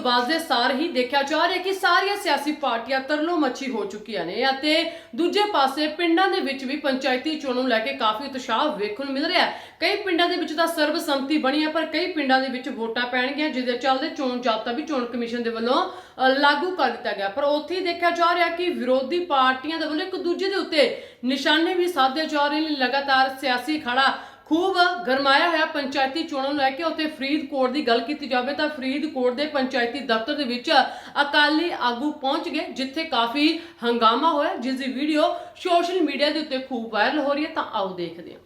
ਵੱਜਦੇ ਸਾਰ ਹੀ ਦੇਖਿਆ ਜਾ ਰਿਹਾ ਕਿ ਸਾਰੀਆਂ ਸਿਆਸੀ ਪਾਰਟੀਆਂ ਤਰਲੋ ਮੱਛੀ ਹੋ ਚੁੱਕੀਆਂ ਨੇ ਅਤੇ ਦੂਜੇ ਪਾਸੇ ਪਿੰਡਾਂ ਦੇ ਵਿੱਚ ਵੀ ਪੰਚਾਇਤੀ ਚੋਣ ਨੂੰ ਲੈ ਕੇ ਕਾਫੀ ਉਤਸ਼ਾਹ ਵੇਖਣ ਨੂੰ ਮਿਲ ਰਿਹਾ ਹੈ। ਕਈ ਪਿੰਡਾਂ ਦੇ ਵਿੱਚ ਤਾਂ ਸਰਬਸੰਮਤੀ ਬਣੀ ਹੈ, ਪਰ ਕਈ ਪਿੰਡਾਂ ਦੇ ਵਿੱਚ ਵੋਟਾਂ ਪੈਣਗੀਆਂ, ਜਿਹਦੇ ਚੱਲਦੇ ਚੋਣ ਜਾਬਤਾ ਵੀ ਚੋਣ ਕਮਿਸ਼ਨ ਦੇ ਵੱਲੋਂ ਲਾਗੂ ਕਰ ਦਿੱਤਾ ਗਿਆ। ਪਰ ਉੱਥੇ ਦੇਖਿਆ ਜਾ ਰਿਹਾ ਕਿ ਵਿਰੋਧੀ ਪਾਰਟੀਆਂ ਦੇ ਵੱਲੋਂ ਇੱਕ ਦੂਜੇ ਦੇ ਉੱਤੇ ਨਿਸ਼ਾਨੇ ਵੀ ਸਾਧੇ ਜਾ ਰਹੇ ਨੇ। ਲਗਾਤਾਰ ਸਿਆਸੀ ਖੜਾ ਖੂਬ ਗਰਮਾਇਆ ਹੋਇਆ ਪੰਚਾਇਤੀ ਚੋਣਾਂ ਨੂੰ ਲੈ ਕੇ ਉੱਥੇ ਫਰੀਦਕੋਟ ਦੀ ਗੱਲ ਕੀਤੀ ਜਾਵੇ ਤਾਂ ਫਰੀਦਕੋਟ ਦੇ ਪੰਚਾਇਤੀ ਦਫ਼ਤਰ ਦੇ ਵਿੱਚ ਅਕਾਲੀ ਆਗੂ ਪਹੁੰਚ ਗਏ ਜਿੱਥੇ ਕਾਫੀ ਹੰਗਾਮਾ ਹੋਇਆ ਜਿਸ ਦੀ ਵੀਡੀਓ ਸੋਸ਼ਲ ਮੀਡੀਆ ਦੇ ਉੱਤੇ ਖੂਬ ਵਾਇਰਲ ਹੋ ਰਹੀ ਹੈ ਤਾਂ ਆਓ ਦੇਖਦੇ ਹਾਂ।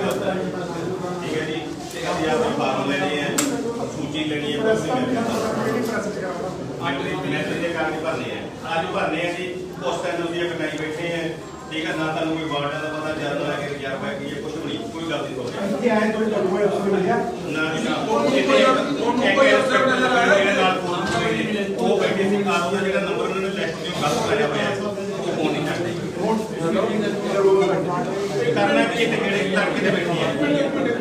ਠੀਕ ਹੈ ਜੀ ਤੇ ਅਸੀਂ ਆਪਣੀ ਫਾਰਮ ਲੈਣੀ ਹੈ ਸੂਚੀ ਲੈਣੀ ਹੈ ਨਹੀਂ ਆਖਰੀ ਮਿਹਨਤ ਦੇ ਕਾਰਨ ਹੀ ਭਰਨੇ ਆ। ਅੱਜ ਭਰਨੇ ਆ ਜੀ। ਉਸ ਟਾਈਮ ਨੂੰ ਵੀ ਕਟਾਈ ਬੈਠੇ ਆ। ਠੀਕ ਹੈ ਨਾ ਤੁਹਾਨੂੰ ਕੋਈ ਵਾਰਡਾਂ ਦਾ ਪਤਾ ਜਨਰਲ ਹੈ ਕਿ ਰਿਜ਼ਰਵ ਹੈ ਕਿ ਇਹ ਕੁਝ ਨਹੀਂ ਕੋਈ ਗੱਲ ਨਹੀਂ ਹੋ ਰਹੀ ਇੱਥੇ ਆਏ ਥੋੜੀ ਤੁਹਾਨੂੰ ਕੋਈ ਅਫਸਰ ਮਿਲ ਗਿਆ ਨਾ ਜੀ ਨਾ। ਇੱਥੇ ਇੱਕ ਕੋਈ ਅਫਸਰ ਨਜ਼ਰ ਆਇਆ ਮੇਰੇ ਨਾਲ ਫੋਨ ਉਹ ਬੈਠੇ ਸੀ ਕਾਰਡ ਦਾ ਜਿਹੜਾ ਨੰਬਰ ਉਹਨਾਂ ਨੇ ਲਿਸਟ ਦੇ ਗਲਤ ਕਰਾਇਆ ਹੋਇਆ। ਹੈ ਉਹ ਫੋਨ ਨਹੀਂ ਚੱਕਦੇ। ਇਹ ਕਰਨਾ ਕਿ ਇੱਥੇ ਕਿਹੜੇ ਤੜਕੇ ਦੇ ਬੈਠੇ ਆ।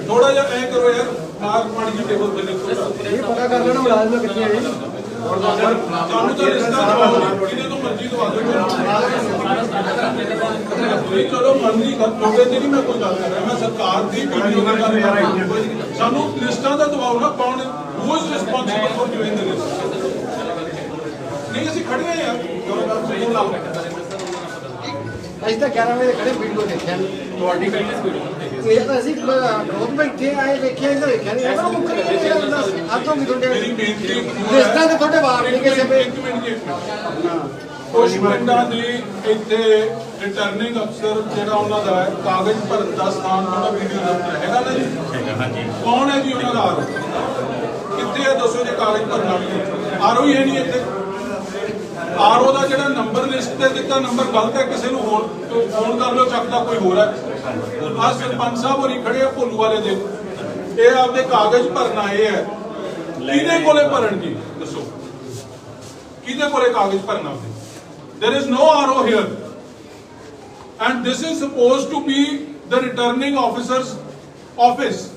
ਥੋੜਾ ਚਲੋ ਮਰਜ਼ੀ ਕਰ ਲੋਗੇ ਮੈਂ ਕੋਈ ਗੱਲ ਕਰ ਰਿਹਾ ਮੈਂ ਸਰਕਾਰ ਦੀ ਸਾਨੂੰ ਲਿਸਟਾਂ ਦਾ ਦਬਾਅ 500 600 ਕਿਵੇਂ ਦਿੰਦੇ ਖੜੇ ਆ ਵੀਡੀਓ ਦੇਖਿਆ ਤੁਹਾਡੀ ਫੈਕਟਰੀ ਵੀਡੀਓ ਇਹ ਤਾਂ ਅਸੀਂ ਖੁਦ ਬੈਠੇ ਆਏ ਦੇਖਿਆ ਇਹਦਾ ਦੇਖਿਆ ਨਹੀਂ ਉਹ ਮੁੱਕ ਨਹੀਂ ਜਾਂਦਾ ਅੱਜ ਤੋਂ ਵੀ ਤੁਹਾਡੇ ਇਸ ਤਰ੍ਹਾਂ ਦੇ ਤੁਹਾਡੇ ਵਾਰ ਨਹੀਂ ਕਿਸੇ ਪੇ ਇੱਕ ਮਿੰਟ ਇੱਕ ਮਿੰਟ। ਕੁਝ ਪਿੰਡਾਂ ਦੇ ਇੱਥੇ ਰਿਟਰਨਿੰਗ ਅਫਸਰ ਜਿਹੜਾ ਉਹਨਾਂ ਦਾ ਕਾਗਜ਼ ਭਰਨ ਦਾ ਸਥਾਨ ਵੀਡੀਓ ਦੇ ਉੱਤੇ ਨਾ ਜੀ? ਹਾਂਜੀ। ਕੌਣ ਹੈ ਜੀ ਉਹਨਾਂ ਦਾ? ਦੱਸੋ ਜੇ ਕਾਗਜ਼ ਭਰਨਾ ਵੀ ਹੈ। ਆਰਓ ਹੀ ਹੈ ਨਹੀਂ ਇੱਥੇ। ਆਰਓ ਦਾ ਜਿਹੜਾ ਨੰਬਰ ਲਿਸਟ ਤੇ ਦਿੱਤਾ ਨੰਬਰ ਗਲਤ ਹੈ, ਕਿਸੇ ਨੂੰ ਹੋਰ ਫੋਨ ਕਰ ਲਓ ਚੱਕਦਾ ਕੋਈ ਹੋਰ ਹੈ। ਆ ਸਰਪੰਚ ਸਾਹਿਬ ਹੋਰੀ ਖੜੇ ਆ, ਭੋਲੂ ਵਾਲੇ ਦੇ। ਇਹ ਆਪਦੇ ਕਾਗਜ਼ ਭਰਨ ਆਏ ਹੈ ਕਿਹਦੇ ਕੋਲੇ ਭਰਨ ਜੀ ਦੱਸੋ। ਕਿਹਦੇ ਕੋਲੇ ਕਾਗਜ਼ ਭਰਨਾ ਉਹਦੇ there is no RO here. And this is supposed to be the returning officer's office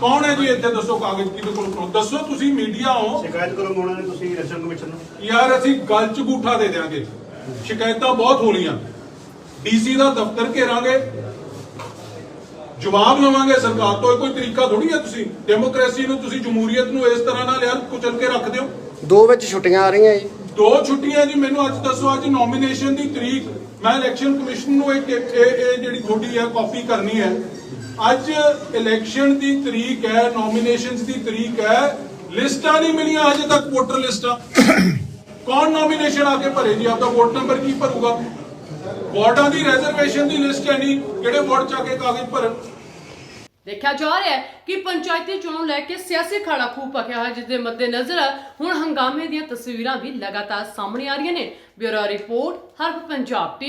ਕੌਣ ਹੈ ਜੀ ਇੱਥੇ? ਦੱਸੋ ਕਾਗਜ਼ ਕਿਹਦੇ ਕੋਲ ਕੋਲ ਦੱਸੋ ਤੁਸੀਂ ਮੀਡੀਆ ਹੋ। ਸ਼ਿਕਾਇਤ ਕਰੋ ਮੋਣਾ ਨੇ ਤੁਸੀਂ ਇਲੈਕਸ਼ਨ ਕਮਿਸ਼ਨ ਨੂੰ। ਯਾਰ ਅਸੀਂ ਗੱਲ ਚ ਗੂਠਾ ਦੇ ਦਿਆਂਗੇ। ਸ਼ਿਕਾਇਤਾਂ ਬਹੁਤ ਹੋਣੀਆਂ। ਡੀਸੀ ਦਾ ਦਫ਼ਤਰ ਘੇਰਾਂਗੇ। ਜਵਾਬ ਲਵਾਂਗੇ ਸਰਕਾਰ ਤੋਂ। ਇਹ ਕੋਈ ਤਰੀਕਾ ਥੋੜੀ ਹੈ ਤੁਸੀਂ? ਡੈਮੋਕ੍ਰੇਸੀ ਨੂੰ ਤੁਸੀਂ ਜਮਹੂਰੀਅਤ ਨੂੰ ਇਸ ਤਰ੍ਹਾਂ ਨਾਲ ਯਾਰ ਕੁਚਲ ਕੇ ਰੱਖ ਦਿਓ। ਦੋ ਵਿੱਚ ਛੁੱਟੀਆਂ ਆ ਰਹੀਆਂ ਜੀ। ਦੋ ਛੁੱਟੀਆਂ ਜੀ ਮੈਨੂੰ ਅੱਜ ਦੱਸੋ ਅੱਜ ਨੋਮੀਨੇਸ਼ਨ ਦੀ ਤਰੀਕ। ਮੈਂ ਇਲੈਕਸ਼ਨ ਕਮਿਸ਼ਨ ਨੂੰ ਇਹ ਇਹ ਜਿਹੜੀ ਤੁਹਾਡੀ ਹੈ ਕਾਪੀ ਕਰਨੀ ਹੈ। ਅੱਜ ਇਲੈਕਸ਼ਨ ਦੀ ਤਰੀਕ ਹੈ ਨੋਮੀਨੇਸ਼ਨਸ ਦੀ ਤਰੀਕ ਹੈ। ਲਿਸਟਾਂ ਨਹੀਂ ਮਿਲੀਆਂ ਅਜੇ ਤੱਕ ਵੋਟਰ ਲਿਸਟਾਂ। ਕੌਣ ਨੋਮੀਨੇਸ਼ਨ ਆ ਕੇ ਭਰੇ ਜੀ? ਆਪਦਾ ਵੋਟ ਨੰਬਰ ਕੀ ਭਰੂਗਾ? ਵਾਰਡਾਂ ਦੀ ਰਿਜ਼ਰਵੇਸ਼ਨ ਦੀ ਲਿਸਟ ਹੈ ਨਹੀਂ ਕਿਹੜੇ ਵਾਰਡ ਚ ਆ ਕੇ ਕਾਗਜ਼ ਭਰਨ। ਦੇਖਿਆ ਜਾ ਰਿਹਾ ਹੈ ਕਿ ਪੰਚਾਇਤੀ ਚੋਣ ਲੈ ਕੇ ਸਿਆਸੀ ਖਾੜਾ ਖੂਬ ਪਕਿਆ ਹੋਇਆ ਜਿਸ ਦੇ ਮੱਦੇਨਜ਼ਰ ਹੁਣ ਹੰਗਾਮੇ ਦੀਆਂ ਤਸਵੀਰਾਂ ਵੀ ਲਗਾਤਾਰ ਸਾਹਮਣੇ ਆ ਰਹੀਆਂ ਨੇ। Bureau report herb Punjab